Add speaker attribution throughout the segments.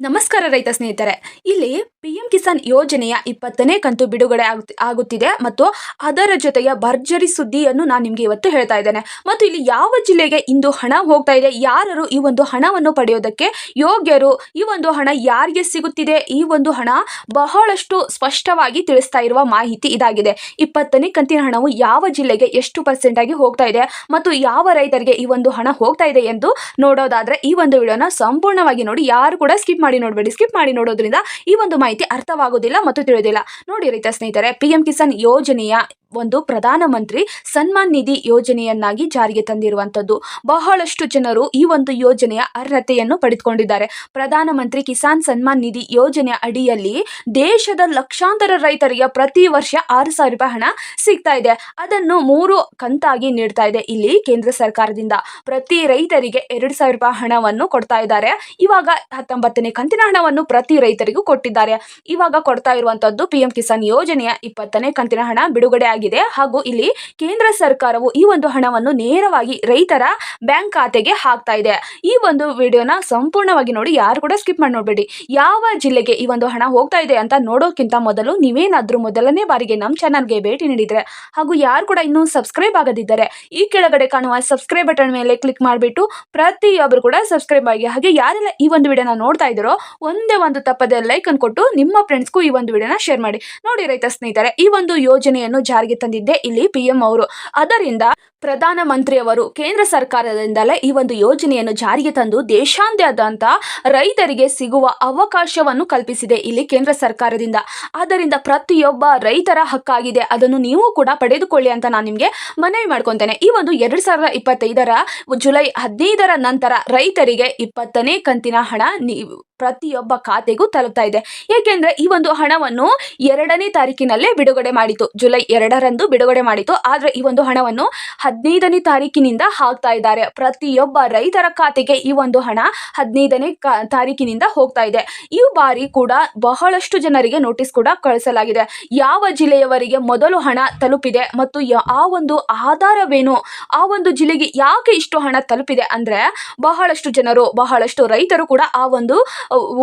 Speaker 1: ನಮಸ್ಕಾರ ರೈತ ಸ್ನೇಹಿತರೆ. ಇಲ್ಲಿ ಪಿ ಎಂ ಕಿಸಾನ್ ಯೋಜನೆಯ ಇಪ್ಪತ್ತನೇ ಕಂತು ಬಿಡುಗಡೆ ಆಗುತ್- ಆಗುತ್ತಿದೆ ಮತ್ತು ಅದರ ಜೊತೆಗೆ ಭರ್ಜರಿ ಸುದ್ದಿಯನ್ನು ನಾನು ನಿಮಗೆ ಇವತ್ತು ಹೇಳ್ತಾ ಇದ್ದೇನೆ. ಮತ್ತು ಇಲ್ಲಿ ಯಾವ ಜಿಲ್ಲೆಗೆ ಇಂದು ಹಣ ಹೋಗ್ತಾ ಇದೆ ಯಾರು ಈ ಒಂದು ಹಣವನ್ನು ಪಡೆಯೋದಕ್ಕೆ ಯೋಗ್ಯರು, ಈ ಒಂದು ಹಣ ಯಾರಿಗೆ ಸಿಗುತ್ತಿದೆ, ಈ ಒಂದು ಹಣ ಬಹಳಷ್ಟು ಸ್ಪಷ್ಟವಾಗಿ ತಿಳಿಸ್ತಾ ಇರುವ ಮಾಹಿತಿ ಇದಾಗಿದೆ. ಇಪ್ಪತ್ತನೇ ಕಂತಿನ ಹಣವು ಯಾವ ಜಿಲ್ಲೆಗೆ ಎಷ್ಟು ಪರ್ಸೆಂಟ್ ಆಗಿ ಹೋಗ್ತಾ ಇದೆ ಮತ್ತು ಯಾವ ರೈತರಿಗೆ ಈ ಒಂದು ಹಣ ಹೋಗ್ತಾ ಇದೆ ಎಂದು ನೋಡೋದಾದ್ರೆ ಈ ಒಂದು ವಿಡಿಯೋನ ಸಂಪೂರ್ಣವಾಗಿ ನೋಡಿ, ಯಾರು ಕೂಡ ಸ್ಕಿಪ್ ಮಾಡಿ ನೋಡಬೇಡಿ ಸ್ಕಿಪ್ ಮಾಡಿ ನೋಡೋದ್ರಿಂದ ಈ ಒಂದು ಮಾಹಿತಿ ಅರ್ಥವಾಗೋದಿಲ್ಲ ಮತ್ತು ತಿಳಿಯೋದಿಲ್ಲ. ನೋಡಿ ರೈತ ಸ್ನೇಹಿತರೆ ಪಿ ಎಂ ಕಿಸಾನ್ ಯೋಜನೆಯ ಒಂದು ಪ್ರಧಾನಮಂತ್ರಿ ಸನ್ಮಾನ್ ನಿಧಿ ಯೋಜನೆಯನ್ನಾಗಿ ಜಾರಿಗೆ ತಂದಿರುವಂಥದ್ದು. ಬಹಳಷ್ಟು ಜನರು ಈ ಒಂದು ಯೋಜನೆಯ ಅರ್ಹತೆಯನ್ನು ಪಡೆದುಕೊಂಡಿದ್ದಾರೆ. ಪ್ರಧಾನಮಂತ್ರಿ ಕಿಸಾನ್ ಸನ್ಮಾನ್ ನಿಧಿ ಯೋಜನೆಯ ಅಡಿಯಲ್ಲಿ ದೇಶದ ಲಕ್ಷಾಂತರ ರೈತರಿಗೆ ಪ್ರತಿ ವರ್ಷ ಆರು ಸಾವಿರ ರೂಪಾಯಿ ಹಣ ಸಿಗ್ತಾ ಇದೆ. ಅದನ್ನು ಮೂರು ಕಂತಾಗಿ ನೀಡ್ತಾ ಇದೆ ಇಲ್ಲಿ ಕೇಂದ್ರ ಸರ್ಕಾರದಿಂದ. ಪ್ರತಿ ರೈತರಿಗೆ ಎರಡು ಸಾವಿರ ರೂಪಾಯಿ ಹಣವನ್ನು ಕೊಡ್ತಾ ಇದ್ದಾರೆ. ಇವಾಗ ಹತ್ತೊಂಬತ್ತನೇ ಕಂತಿನ ಹಣವನ್ನು ಪ್ರತಿ ರೈತರಿಗೂ ಕೊಟ್ಟಿದ್ದಾರೆ. ಇವಾಗ ಕೊಡ್ತಾ ಇರುವಂತದ್ದು ಪಿಎಂ ಕಿಸಾನ್ ಯೋಜನೆಯ ಇಪ್ಪತ್ತನೇ ಕಂತಿನ ಹಣ. ಬಿಡುಗಡೆ ಆಗಿದೆ ಹಾಗೂ ಇಲ್ಲಿ ಕೇಂದ್ರ ಸರ್ಕಾರವು ಈ ಒಂದು ಹಣವನ್ನು ನೇರವಾಗಿ ರೈತರ ಬ್ಯಾಂಕ್ ಖಾತೆಗೆ ಹಾಕ್ತಾ ಇದೆ. ಈ ಒಂದು ವಿಡಿಯೋನ ಸಂಪೂರ್ಣವಾಗಿ ನೋಡಿ, ಯಾರು ಕೂಡ ಸ್ಕಿಪ್ ಮಾಡಿ ನೋಡಬೇಡಿ. ಯಾವ ಜಿಲ್ಲೆಗೆ ಈ ಒಂದು ಹಣ ಹೋಗ್ತಾ ಇದೆ ಅಂತ ನೋಡೋಕ್ಕಿಂತ ಮೊದಲು ನೀವೇನಾದ್ರೂ ಮೊದಲನೇ ಬಾರಿಗೆ ನಮ್ಮ ಚಾನಲ್ಗೆ ಭೇಟಿ ನೀಡಿದರೆ, ಹಾಗೂ ಯಾರು ಕೂಡ ಇನ್ನೂ ಸಬ್ಸ್ಕ್ರೈಬ್ ಆಗದಿದ್ದರೆ, ಈ ಕೆಳಗಡೆ ಕಾಣುವ ಸಬ್ಸ್ಕ್ರೈಬ್ ಬಟನ್ ಮೇಲೆ ಕ್ಲಿಕ್ ಮಾಡಿಬಿಟ್ಟು ಪ್ರತಿಯೊಬ್ಬರು ಕೂಡ ಸಬ್ಸ್ಕ್ರೈಬ್ ಆಗಿ, ಹಾಗೆ ಯಾರೆಲ್ಲ ಈ ಒಂದು ವಿಡಿಯೋನ ನೋಡ್ತಾ ಇದ್ರೋ, ಒಂದೇ ಒಂದು ತಪ್ಪದೆ ಲೈಕ್ ಅನ್ನು ಕೊಟ್ಟು ನಿಮ್ಮ ಫ್ರೆಂಡ್ಸ್ಗೂ ಈ ಒಂದು ವಿಡಿಯೋನ ಶೇರ್ ಮಾಡಿ. ನೋಡಿ ರೈತ ಸ್ನೇಹಿತರೆ, ಈ ಒಂದು ಯೋಜನೆಯನ್ನು ಜಾರಿಗೆ ತಂದಿದ್ದೆ ಇಲ್ಲಿ ಪಿಎಂ ಅವರು. ಅದರಿಂದ ಪ್ರಧಾನಮಂತ್ರಿಯವರು ಕೇಂದ್ರ ಸರ್ಕಾರದಿಂದಲೇ ಈ ಒಂದು ಯೋಜನೆಯನ್ನು ಜಾರಿಗೆ ತಂದು ದೇಶಾದ್ಯಂತ ರೈತರಿಗೆ ಸಿಗುವ ಅವಕಾಶವನ್ನು ಕಲ್ಪಿಸಿದೆ ಇಲ್ಲಿ ಕೇಂದ್ರ ಸರ್ಕಾರದಿಂದ. ಆದ್ದರಿಂದ ಪ್ರತಿಯೊಬ್ಬ ರೈತರ ಹಕ್ಕಾಗಿದೆ. ಅದನ್ನು ನೀವು ಕೂಡ ಪಡೆದುಕೊಳ್ಳಿ ಅಂತ ನಾನು ನಿಮಗೆ ಮನವಿ ಮಾಡ್ಕೊತೇನೆ. ಈ ಒಂದು ಎರಡು ಸಾವಿರದ ಇಪ್ಪತ್ತೈದರ ಜುಲೈ ಹದಿನೈದರ ನಂತರ ರೈತರಿಗೆ ಇಪ್ಪತ್ತನೇ ಕಂತಿನ ಹಣ ನೀವು ಪ್ರತಿಯೊಬ್ಬ ಖಾತೆಗೂ ತಲುಪ್ತಾ ಇದೆ. ಏಕೆಂದ್ರೆ ಈ ಒಂದು ಹಣವನ್ನು ಎರಡನೇ ತಾರೀಕಿನಲ್ಲೇ ಬಿಡುಗಡೆ ಮಾಡಿತು ಜುಲೈ ಎರಡರಂದು ಬಿಡುಗಡೆ ಮಾಡಿತು ಆದ್ರೆ ಈ ಒಂದು ಹಣವನ್ನು ಹದಿನೈದನೇ ತಾರೀಕಿನಿಂದ ಹಾಕ್ತಾ ಇದ್ದಾರೆ. ಪ್ರತಿಯೊಬ್ಬ ರೈತರ ಖಾತೆಗೆ ಈ ಒಂದು ಹಣ ಹದಿನೈದನೇ ತಾರೀಕಿನಿಂದ ಹೋಗ್ತಾ ಇದೆ. ಈ ಬಾರಿ ಕೂಡ ಬಹಳಷ್ಟು ಜನರಿಗೆ ನೋಟಿಸ್ ಕೂಡ ಕಳಿಸಲಾಗಿದೆ. ಯಾವ ಜಿಲ್ಲೆಯವರಿಗೆ ಮೊದಲು ಹಣ ತಲುಪಿದೆ ಮತ್ತು ಆ ಒಂದು ಆಧಾರವೇನು? ಆ ಒಂದು ಜಿಲ್ಲೆಗೆ ಯಾಕೆ ಇಷ್ಟು ಹಣ ತಲುಪಿದೆ ಅಂದ್ರೆ ಬಹಳಷ್ಟು ಜನರು, ಬಹಳಷ್ಟು ರೈತರು ಕೂಡ ಆ ಒಂದು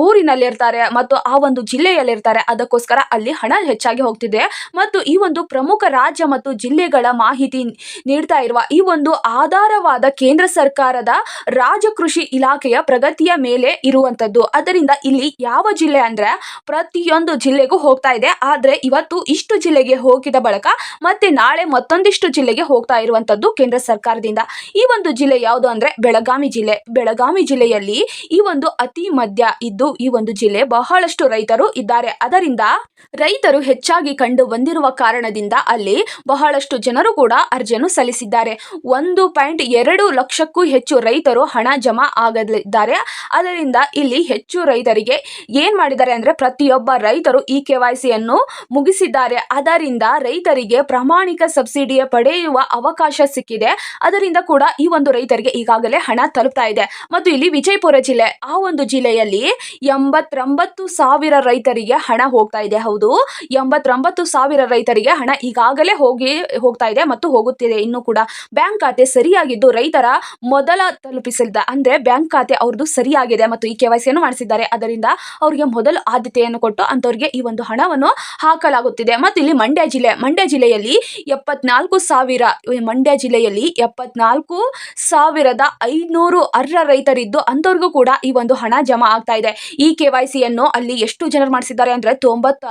Speaker 1: ಊರಿನಲ್ಲಿರ್ತಾರೆ ಮತ್ತು ಆ ಒಂದು ಜಿಲ್ಲೆಯಲ್ಲಿರ್ತಾರೆ. ಅದಕ್ಕೋಸ್ಕರ ಅಲ್ಲಿ ಹಣ ಹೆಚ್ಚಾಗಿ ಹೋಗ್ತಿದೆ. ಮತ್ತು ಈ ಒಂದು ಪ್ರಮುಖ ರಾಜ್ಯ ಮತ್ತು ಜಿಲ್ಲೆಗಳ ಮಾಹಿತಿ ನೀಡ್ತಾ ಇರುವ ಈ ಒಂದು ಆಧಾರವಾದ ಕೇಂದ್ರ ಸರ್ಕಾರದ ರಾಜಕೃಷಿ ಇಲಾಖೆಯ ಪ್ರಗತಿಯ ಮೇಲೆ ಇರುವಂತದ್ದು ಅದರಿಂದ ಇಲ್ಲಿ ಯಾವ ಜಿಲ್ಲೆ ಅಂದ್ರೆ ಪ್ರತಿಯೊಂದು ಜಿಲ್ಲೆಗೂ ಹೋಗ್ತಾ ಇದೆ. ಆದ್ರೆ ಇವತ್ತು ಇಷ್ಟು ಜಿಲ್ಲೆಗೆ ಹೋಗಿದ ಬಳಿಕ ಮತ್ತೆ ನಾಳೆ ಮತ್ತೊಂದಿಷ್ಟು ಜಿಲ್ಲೆಗೆ ಹೋಗ್ತಾ ಇರುವಂತದ್ದು ಕೇಂದ್ರ ಸರ್ಕಾರದಿಂದ. ಈ ಒಂದು ಜಿಲ್ಲೆ ಯಾವುದು ಅಂದ್ರೆ ಬೆಳಗಾವಿ ಜಿಲ್ಲೆ. ಬೆಳಗಾವಿ ಜಿಲ್ಲೆಯಲ್ಲಿ ಈ ಒಂದು ಅತಿ ಮಧ್ಯ ಇದ್ದು ಈ ಒಂದು ಜಿಲ್ಲೆ ಬಹಳಷ್ಟು ರೈತರು ಇದ್ದಾರೆ. ಅದರಿಂದ ರೈತರು ಹೆಚ್ಚಾಗಿ ಕಂಡು ಬಂದಿರುವ ಕಾರಣದಿಂದ ಅಲ್ಲಿ ಬಹಳಷ್ಟು ಜನರು ಕೂಡ ಅರ್ಜಿಯನ್ನು ಸಲ್ಲಿಸಿದ್ದಾರೆ. ಒಂದು ಪಾಯಿಂಟ್ ಎರಡು ಲಕ್ಷಕ್ಕೂ ಹೆಚ್ಚು ರೈತರು ಹಣ ಜಮಾ ಆಗಲಿದ್ದಾರೆ. ಅದರಿಂದ ಇಲ್ಲಿ ಹೆಚ್ಚು ರೈತರಿಗೆ ಏನ್ ಮಾಡಿದ್ದಾರೆ ಅಂದ್ರೆ ಪ್ರತಿಯೊಬ್ಬ ರೈತರು ಈ ಕೆ ವೈ ಸಿಯನ್ನು ಮುಗಿಸಿದ್ದಾರೆ. ಅದರಿಂದ ರೈತರಿಗೆ ಪ್ರಾಮಾಣಿಕ ಸಬ್ಸಿಡಿಯ ಪಡೆಯುವ ಅವಕಾಶ ಸಿಕ್ಕಿದೆ. ಅದರಿಂದ ಕೂಡ ಈ ಒಂದು ರೈತರಿಗೆ ಈಗಾಗಲೇ ಹಣ ತಲುಪ್ತಾ ಇದೆ. ಮತ್ತು ಇಲ್ಲಿ ವಿಜಯಪುರ ಜಿಲ್ಲೆ, ಆ ಒಂದು ಜಿಲ್ಲೆಯಲ್ಲಿ ಎಂಬತ್ತೊಂಬತ್ತು ಸಾವಿರ ರೈತರಿಗೆ ಹಣ ಹೋಗ್ತಾ ಇದೆ. ಹೌದು, ಎಂಬತ್ತೊಂಬತ್ತು ಸಾವಿರ ರೈತರಿಗೆ ಹಣ ಈಗಾಗಲೇ ಹೋಗಿ, ಹೋಗ್ತಾ ಇದೆ ಮತ್ತು ಹೋಗುತ್ತಿದೆ. ಇನ್ನು ಕೂಡ ಬ್ಯಾಂಕ್ ಖಾತೆ ಸರಿಯಾಗಿದ್ದು ರೈತರ ಮೊದಲ ತಲುಪಿಸಿದ ಅಂದ್ರೆ ಬ್ಯಾಂಕ್ ಖಾತೆ ಅವ್ರದ್ದು ಸರಿಯಾಗಿದೆ ಮತ್ತು ಈ ಕೆ ವೈ ಮಾಡಿಸಿದ್ದಾರೆ. ಅದರಿಂದ ಅವರಿಗೆ ಮೊದಲು ಆದ್ಯತೆಯನ್ನು ಕೊಟ್ಟು ಅಂತವರಿಗೆ ಈ ಒಂದು ಹಣವನ್ನು ಹಾಕಲಾಗುತ್ತಿದೆ. ಮತ್ತು ಇಲ್ಲಿ ಮಂಡ್ಯ ಜಿಲ್ಲೆ, ಮಂಡ್ಯ ಜಿಲ್ಲೆಯಲ್ಲಿ ಎಪ್ಪತ್ನಾಲ್ಕು ಸಾವಿರ, ಮಂಡ್ಯ ಜಿಲ್ಲೆಯಲ್ಲಿ ಎಪ್ಪತ್ನಾಲ್ಕು ಸಾವಿರದ ಐನೂರು ಅರ್ಹ ರೈತರಿದ್ದು ಅಂಥವ್ರಿಗೂ ಕೂಡ ಈ ಒಂದು ಹಣ ಜಮಾ ಇದೆ. ಈ ಕೆ ವೈ ಸಿಯನ್ನು ಅಲ್ಲಿ ಎಷ್ಟು ಜನರು ಮಾಡಿಸಿದ್ದಾರೆ ಅಂದ್ರೆ ತೊಂಬತ್ತ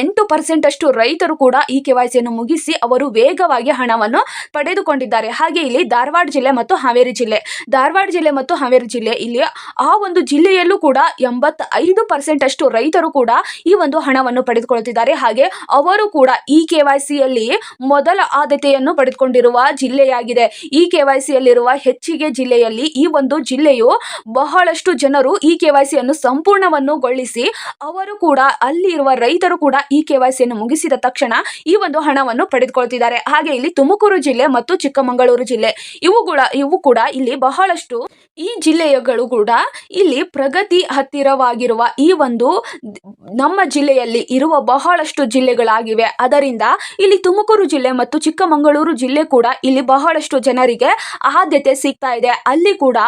Speaker 1: ಎಂಟು ಪರ್ಸೆಂಟ್ ಅಷ್ಟು ರೈತರು ಕೂಡ ಈ ಕೆ ವೈ ಸಿಯನ್ನು ಮುಗಿಸಿ ಅವರು ವೇಗವಾಗಿ ಹಣವನ್ನು ಪಡೆದುಕೊಂಡಿದ್ದಾರೆ. ಹಾಗೆ ಇಲ್ಲಿ ಧಾರವಾಡ ಜಿಲ್ಲೆ ಮತ್ತು ಹಾವೇರಿ ಜಿಲ್ಲೆ. ಧಾರವಾಡ ಜಿಲ್ಲೆ ಮತ್ತು ಹಾವೇರಿ ಜಿಲ್ಲೆ ಇಲ್ಲಿ ಆ ಒಂದು ಜಿಲ್ಲೆಯಲ್ಲೂ ಕೂಡ ಎಂಬತ್ತೈದು ಪರ್ಸೆಂಟ್ ಅಷ್ಟು ರೈತರು ಕೂಡ ಈ ಒಂದು ಹಣವನ್ನು ಪಡೆದುಕೊಳ್ಳುತ್ತಿದ್ದಾರೆ. ಹಾಗೆ ಅವರು ಕೂಡ ಈ ಕೆ ವೈ ಸಿಯಲ್ಲಿ ಮೊದಲ ಆದ್ಯತೆಯನ್ನು ಪಡೆದುಕೊಂಡಿರುವ ಜಿಲ್ಲೆಯಾಗಿದೆ. ಈ ಕೆ ವೈ ಸಿಯಲ್ಲಿರುವ ಹೆಚ್ಚಿಗೆ ಜಿಲ್ಲೆಯಲ್ಲಿ ಈ ಒಂದು ಜಿಲ್ಲೆಯು ಬಹಳಷ್ಟು ಜನರು ಈ ಕೆ ವೈ ಸಿಯನ್ನು ಸಂಪೂರ್ಣವನ್ನು ಗೊಳಿಸಿ ಅವರು ಕೂಡ ಅಲ್ಲಿರುವ ರೈತರು ಕೂಡ ಈ ಕೆ ವೈ ಸಿಯನ್ನು ಮುಗಿಸಿದ ತಕ್ಷಣ ಈ ಒಂದು ಹಣವನ್ನು ಪಡೆದುಕೊಳ್ತಿದ್ದಾರೆ. ಹಾಗೆ ಇಲ್ಲಿ ತುಮಕೂರು ಜಿಲ್ಲೆ ಮತ್ತು ಚಿಕ್ಕಮಗಳೂರು ಜಿಲ್ಲೆ ಇವುಗಳ ಇವು ಕೂಡ ಇಲ್ಲಿ ಬಹಳಷ್ಟು ಈ ಜಿಲ್ಲೆಗಳು ಕೂಡ ಇಲ್ಲಿ ಪ್ರಗತಿ ಹತ್ತಿರವಾಗಿರುವ ಈ ಒಂದು ನಮ್ಮ ಜಿಲ್ಲೆಯಲ್ಲಿ ಇರುವ ಬಹಳಷ್ಟು ಜಿಲ್ಲೆಗಳಾಗಿವೆ. ಅದರಿಂದ ಇಲ್ಲಿ ತುಮಕೂರು ಜಿಲ್ಲೆ ಮತ್ತು ಚಿಕ್ಕಮಗಳೂರು ಜಿಲ್ಲೆ ಕೂಡ ಇಲ್ಲಿ ಬಹಳಷ್ಟು ಜನರಿಗೆ ಆದ್ಯತೆ ಸಿಗ್ತಾ ಇದೆ. ಅಲ್ಲಿ ಕೂಡ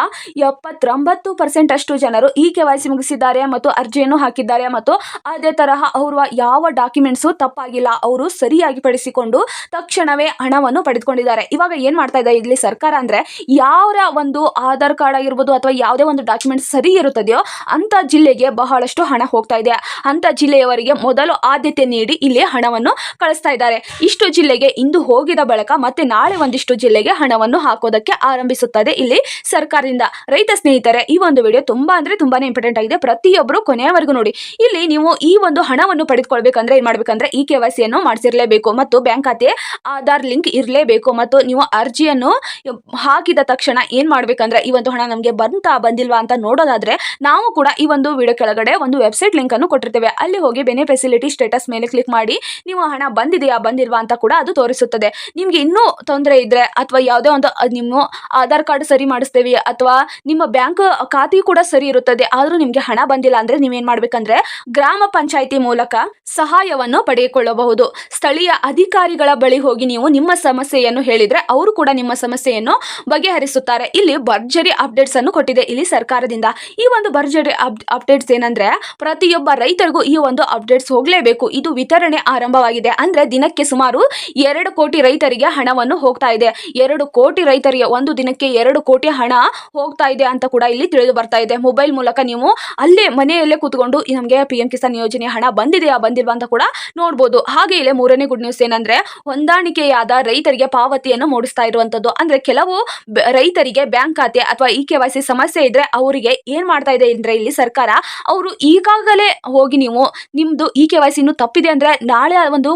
Speaker 1: ಎಪ್ಪತ್ತೊಂಬತ್ತು ಪರ್ಸೆಂಟ್ ಅಷ್ಟು ಜನರು ಈ ಕೆ ವೈ ಮಾಡಿಸಿ ಮುಗಿಸಿದ್ದಾರೆ ಮತ್ತು ಅರ್ಜಿಯನ್ನು ಹಾಕಿದ್ದಾರೆ ಮತ್ತು ಅದೇ ತರಹ ಅವರು ಯಾವ ಡಾಕ್ಯುಮೆಂಟ್ಸು ತಪ್ಪಾಗಿಲ್ಲ, ಅವರು ಸರಿಯಾಗಿ ಪಡಿಸಿಕೊಂಡು ತಕ್ಷಣವೇ ಹಣವನ್ನು ಪಡೆದುಕೊಂಡಿದ್ದಾರೆ. ಇವಾಗ ಏನು ಮಾಡ್ತಾ ಇದೆ ಇಲ್ಲಿ ಸರ್ಕಾರ ಅಂದರೆ ಯಾರ ಒಂದು ಆಧಾರ್ ಕಾರ್ಡ್ ಆಗಿರ್ಬೋದು ಅಥವಾ ಯಾವುದೇ ಒಂದು ಡಾಕ್ಯುಮೆಂಟ್ಸ್ ಸರಿ ಇರುತ್ತದೆಯೋ ಅಂಥ ಜಿಲ್ಲೆಗೆ ಬಹಳಷ್ಟು ಹಣ ಹೋಗ್ತಾ ಇದೆ. ಅಂಥ ಜಿಲ್ಲೆಯವರಿಗೆ ಮೊದಲು ಆದ್ಯತೆ ನೀಡಿ ಇಲ್ಲಿ ಹಣವನ್ನು ಕಳಿಸ್ತಾ ಇದ್ದಾರೆ. ಇಷ್ಟು ಜಿಲ್ಲೆಗೆ ಇಂದು ಹೋಗಿದ ಬಳಿಕ ಮತ್ತೆ ನಾಳೆ ಒಂದಿಷ್ಟು ಜಿಲ್ಲೆಗೆ ಹಣವನ್ನು ಹಾಕೋದಕ್ಕೆ ಆರಂಭಿಸುತ್ತದೆ ಇಲ್ಲಿ ಸರ್ಕಾರದಿಂದ. ರೈತ ಸ್ನೇಹಿತರೆ, ಈ ಒಂದು ವಿಡಿಯೋ ತುಂಬಾ ಅಂದ್ರೆ ತುಂಬಾನೇ ಇಂಪಾರ್ಟೆಂಟ್ ಆಗಿದೆ. ಪ್ರತಿಯೊಬ್ಬರು ಕೊನೆಯವರೆಗೂ ನೋಡಿ, ಇಲ್ಲಿ ನೀವು ಈ ಒಂದು ಹಣವನ್ನು ಪಡೆದುಕೊಳ್ಬೇಕಂದ್ರೆ ಏನ್ ಮಾಡ್ಬೇಕಂದ್ರೆ ಈ ಕೆ ವೈ ಸಿಯನ್ನು ಮಾಡಿಸಿರ್ಲೇಬೇಕು ಮತ್ತು ಬ್ಯಾಂಕ್ ಖಾತೆ, ಆಧಾರ್ ಲಿಂಕ್ ಇರಲೇಬೇಕು ಮತ್ತು ನೀವು ಅರ್ಜಿಯನ್ನು ಹಾಕಿದ ತಕ್ಷಣ ಏನ್ ಮಾಡ್ಬೇಕಂದ್ರೆ ಈ ಒಂದು ಹಣ ನಮಗೆ ಬಂತಾ ಬಂದಿಲ್ವಾ ಅಂತ ನೋಡೋದಾದ್ರೆ ನಾವು ಕೂಡ ಈ ಒಂದು ವಿಡಿಯೋ ಕೆಳಗಡೆ ಒಂದು ವೆಬ್ಸೈಟ್ ಲಿಂಕ್ ಅನ್ನು ಕೊಟ್ಟಿರ್ತೇವೆ. ಅಲ್ಲಿ ಹೋಗಿ ಬೆನೆ ಫೆಸಿಲಿಟಿ ಸ್ಟೇಟಸ್ ಮೇಲೆ ಕ್ಲಿಕ್ ಮಾಡಿ, ನೀವು ಹಣ ಬಂದಿದೆಯಾ ಬಂದಿಲ್ವಾ ಅಂತ ಕೂಡ ಅದು ತೋರಿಸುತ್ತದೆ. ನಿಮ್ಗೆ ಇನ್ನೂ ತೊಂದರೆ ಇದ್ರೆ ಅಥವಾ ಯಾವುದೇ ಒಂದು, ನಿಮ್ಮ ಆಧಾರ್ ಕಾರ್ಡ್ ಸರಿ ಮಾಡಿಸ್ತೇವೆ ಅಥವಾ ನಿಮ್ಮ ಬ್ಯಾಂಕ್ ಖಾತೆ ಕೂಡ ಸರಿ ಇರುತ್ತದೆ, ಆದ್ರೂ ನಿಮ್ಗೆ ಹಣ ಬಂದಿಲ್ಲ ಅಂದ್ರೆ ನೀವೇನ್ ಮಾಡ್ಬೇಕಂದ್ರೆ ಗ್ರಾಮ ಪಂಚಾಯಿತಿ ಮೂಲಕ ಸಹಾಯವನ್ನು ಪಡೆದುಕೊಳ್ಳಬಹುದು. ಸ್ಥಳೀಯ ಅಧಿಕಾರಿಗಳ ಬಳಿ ಹೋಗಿ ನೀವು ನಿಮ್ಮ ಸಮಸ್ಯೆಯನ್ನು ಹೇಳಿದ್ರೆ ಅವರು ಕೂಡ ನಿಮ್ಮ ಸಮಸ್ಯೆಯನ್ನು ಬಗೆಹರಿಸುತ್ತಾರೆ. ಇಲ್ಲಿ ಭರ್ಜರಿ ಅಪ್ಡೇಟ್ಸ್ ಅನ್ನು ಕೊಟ್ಟಿದೆ ಇಲ್ಲಿ ಸರ್ಕಾರದಿಂದ. ಈ ಒಂದು ಭರ್ಜರಿ ಅಪ್ಡೇಟ್ಸ್ ಏನಂದ್ರೆ ಪ್ರತಿಯೊಬ್ಬ ರೈತರಿಗೂ ಈ ಒಂದು ಅಪ್ಡೇಟ್ಸ್ ಹೋಗಲೇಬೇಕು. ಇದು ವಿತರಣೆ ಆರಂಭವಾಗಿದೆ. ಅಂದ್ರೆ ದಿನಕ್ಕೆ ಸುಮಾರು ಎರಡು ಕೋಟಿ ರೈತರಿಗೆ ಹಣವನ್ನು ಹೋಗ್ತಾ ಇದೆ. ಎರಡು ಕೋಟಿ ರೈತರಿಗೆ ಒಂದು ದಿನಕ್ಕೆ ಎರಡು ಕೋಟಿ ಹಣ ಹೋಗ್ತಾ ಇದೆ ಅಂತ ಕೂಡ ಇಲ್ಲಿ ತಿಳಿದು ಬರ್ತಾ ಇದೆ. ಮೊಬೈಲ್ ಮೂಲಕ ನೀವು ಅಲ್ಲೇ ಮನೆಯಲ್ಲೇ ಕೂತ್ಕೊಂಡು ನಮಗೆ ಪಿ ಎಂ ಕಿಸಾನ್ ಯೋಜನೆ ಹಣ ಬಂದಿದೆಯಾ, ಬಂದಿಲ್ವಾ ಅಂತ ಕೂಡ ನೋಡ್ಬೋದು. ಹಾಗೆ ಇಲ್ಲೇ ಮೂರನೇ ಗುಡ್ ನ್ಯೂಸ್ ಏನಂದ್ರೆ, ಹೊಂದಾಣಿಕೆಯಾದ ರೈತರಿಗೆ ಪಾವತಿಯನ್ನು ಮೂಡಿಸ್ತಾ ಇರುವಂತದ್ದು. ಅಂದ್ರೆ ಕೆಲವು ರೈತರಿಗೆ ಬ್ಯಾಂಕ್ ಖಾತೆ ಅಥವಾ ಇ ಕೆ ವೈ ಸಿ ಸಮಸ್ಯೆ ಇದ್ರೆ ಅವರಿಗೆ ಏನ್ ಮಾಡ್ತಾ ಇದೆ ಅಂದ್ರೆ ಇಲ್ಲಿ ಸರ್ಕಾರ, ಅವರು ಈಗಾಗಲೇ ಹೋಗಿ ನೀವು ನಿಮ್ದು ಇ ಕೆ ವೈ ತಪ್ಪಿದೆ ಅಂದ್ರೆ ನಾಳೆ ಒಂದು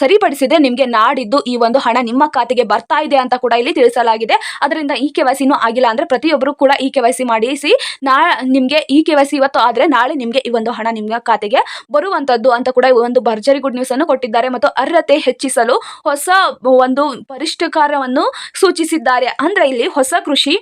Speaker 1: ಸರಿಪಡಿಸಿದೆ, ನಿಮಗೆ ನಾಡಿದ್ದು ಈ ಒಂದು ಹಣ ನಿಮ್ಮ ಖಾತೆಗೆ ಬರ್ತಾ ಇದೆ ಅಂತ ಕೂಡ ಇಲ್ಲಿ ತಿಳಿಸಲಾಗಿದೆ. ಅದರಿಂದ ಇ ಕೆ ವೈ ಆಗಿಲ್ಲ ಅಂದ್ರೆ ಪ್ರತಿಯೊಬ್ಬರು ಕೂಡ ಇ ಕೆ ವೈ ಸಿ ಮಾಡಿಸಿ ನಾ, ನಿಮ್ಗೆ ಇ ಕೆ ಇವತ್ತು, ಆದರೆ ನಾಳೆ ನಿಮಗೆ ಈ ಒಂದು ಹಣ ನಿಮ್ಮ ಖಾತೆಗೆ ಬರುವಂತದ್ದು ಅಂತ ಕೂಡ ಈ ಒಂದು ಭರ್ಜರಿ ಗುಡ್ ನ್ಯೂಸ್ ಅನ್ನು ಕೊಟ್ಟಿದ್ದಾರೆ ಮತ್ತು ಅರ್ಹತೆ ಹೆಚ್ಚಿಸಲು ಹೊಸ ಒಂದು ಪರಿಷ್ಕಾರವನ್ನು ಸೂಚಿಸಿದ್ದಾರೆ. ಅಂದ್ರೆ ಇಲ್ಲಿ ಹೊಸ ಕೃಷಿ,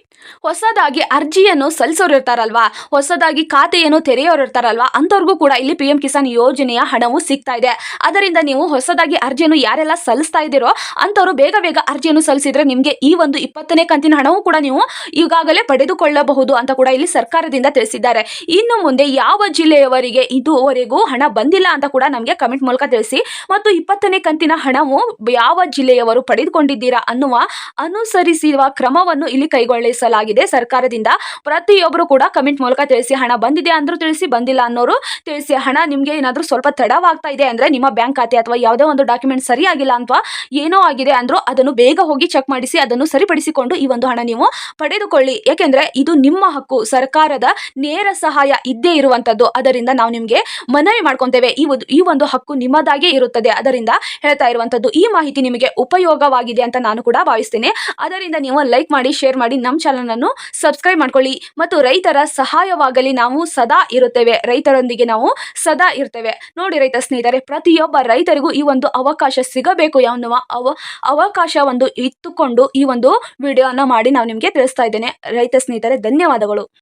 Speaker 1: ಹೊಸದಾಗಿ ಅರ್ಜಿಯನ್ನು ಸಲ್ಲಿಸೋರು ಇರ್ತಾರಲ್ವಾ ಹೊಸದಾಗಿ ಖಾತೆಯನ್ನು ತೆರೆಯೋರು ಇರ್ತಾರಲ್ವಾ ಅಂಥವ್ರಿಗೂ ಕೂಡ ಇಲ್ಲಿ ಪಿ ಎಂ ಕಿಸಾನ್ ಯೋಜನೆಯ ಹಣವು ಸಿಗ್ತಾ ಇದೆ. ಅದರಿಂದ ನೀವು ಹೊಸದಾಗಿ ಅರ್ಜಿಯನ್ನು ಯಾರೆಲ್ಲ ಸಲ್ಲಿಸ್ತಾ ಇದ್ದೀರೋ ಅಂಥವ್ರು ಬೇಗ ಬೇಗ ಅರ್ಜಿಯನ್ನು ಸಲ್ಲಿಸಿದ್ರೆ ನಿಮಗೆ ಈ ಒಂದು ಇಪ್ಪತ್ತನೇ ಕಂತಿನ ಹಣವು ಕೂಡ ನೀವು ಈಗಾಗಲೇ ಪಡೆದುಕೊಳ್ಳಬಹುದು ಅಂತ ಕೂಡ ಇಲ್ಲಿ ಸರ್ಕಾರದಿಂದ ತಿಳಿಸಿದ್ದಾರೆ. ಇನ್ನು ಮುಂದೆ ಯಾವ ಜಿಲ್ಲೆಯವರಿಗೆ ಇದುವರೆಗೂ ಹಣ ಬಂದಿಲ್ಲ ಅಂತ ಕೂಡ ನಮಗೆ ಕಮೆಂಟ್ ಮೂಲಕ ತಿಳಿಸಿ. ಮತ್ತು ಇಪ್ಪತ್ತನೇ ಕಂತಿನ ಹಣವು ಯಾವ ಜಿಲ್ಲೆಯವರು ಪಡೆದುಕೊಂಡಿದ್ದೀರಾ ಅನ್ನುವ ಅನುಸರಿಸುವ ಕ್ರಮವನ್ನು ಇಲ್ಲಿ ಕೈಗೊಳ್ಳಿಸಲಾಗಿದೆ ಸರ್ಕಾರದಿಂದ. ಪ್ರತಿಯೊಬ್ಬರು ಕೂಡ ಕಮೆಂಟ್ ಮೂಲಕ ತಿಳಿಸಿ ಹಣ ಬಂದಿದೆ ಅಂದ್ರೂ ತಿಳಿಸಿ, ಬಂದಿಲ್ಲ ಅನ್ನೋರು ತಿಳಿಸಿ. ಹಣ ನಿಮಗೆ ಏನಾದರೂ ಸ್ವಲ್ಪ ತಡವಾಗ್ತಾ ಇದೆ ಅಂದರೆ ನಿಮ್ಮ ಬ್ಯಾಂಕ್ ಖಾತೆ ಅಥವಾ ಯಾವುದೇ ಒಂದು ಡಾಕ್ಯುಮೆಂಟ್ ಸರಿಯಾಗಿಲ್ಲ ಅಥವಾ ಏನೋ ಆಗಿದೆ ಅಂದರೂ ಅದನ್ನು ಬೇಗ ಹೋಗಿ ಚೆಕ್ ಮಾಡಿಸಿ, ಅದನ್ನು ಸರಿಪಡಿಸಿಕೊಂಡು ಈ ಒಂದು ಹಣ ನೀವು ಪಡೆದುಕೊಳ್ಳಿ. ಯಾಕೆಂದ್ರೆ ಇದು ನಿಮ್ಮ ಹಕ್ಕು. ಸರ್ಕಾರದ ನೇರ ಸಹಾಯ ಇದ್ದೇ ಇರುವಂತದ್ದು. ಅದರಿಂದ ನಾವು ನಿಮಗೆ ಮನವಿ ಮಾಡ್ಕೊತೇವೆ. ಈ ಒಂದು ಈ ಒಂದು ಹಕ್ಕು ನಿಮ್ಮದಾಗೇ ಇರುತ್ತದೆ. ಅದರಿಂದ ಹೇಳ್ತಾ ಇರುವಂತದ್ದು. ಈ ಮಾಹಿತಿ ನಿಮಗೆ ಉಪಯೋಗವಾಗಿದೆ ಅಂತ ನಾನು ಕೂಡ ಭಾವಿಸ್ತೇನೆ. ಅದರಿಂದ ನೀವು ಲೈಕ್ ಮಾಡಿ, ಶೇರ್ ಮಾಡಿ, ನಮ್ಮ ಚಾನಲ್ ಅನ್ನು ಸಬ್ಸ್ಕ್ರೈಬ್ ಮಾಡ್ಕೊಳ್ಳಿ. ಮತ್ತು ರೈತರ ಸಹಾಯವಾಗಲಿ ನಾವು ಸದಾ ಇರುತ್ತೇವೆ. ರೈತರೊಂದಿಗೆ ನಾವು ಸದಾ ಇರ್ತೇವೆ. ನೋಡಿ ರೈತ ಸ್ನೇಹಿತರೆ, ಪ್ರತಿಯೊಬ್ಬ ರೈತರಿಗೂ ಈ ಒಂದು ಅವಕಾಶ ಸಿಗಬೇಕು ಎನ್ನುವ ಅವ, ಅವಕಾಶ ಒಂದು ಇತ್ತುಕೊಂಡು ಈ ಒಂದು ವಿಡಿಯೋನ ಮಾಡಿ ನಾವು ನಿಮಗೆ ತಿಳಿಸ್ತಾ ಇದ್ದೇನೆ. ರೈತ ಸ್ನೇಹಿತರೆ, ಧನ್ಯವಾದಗಳು.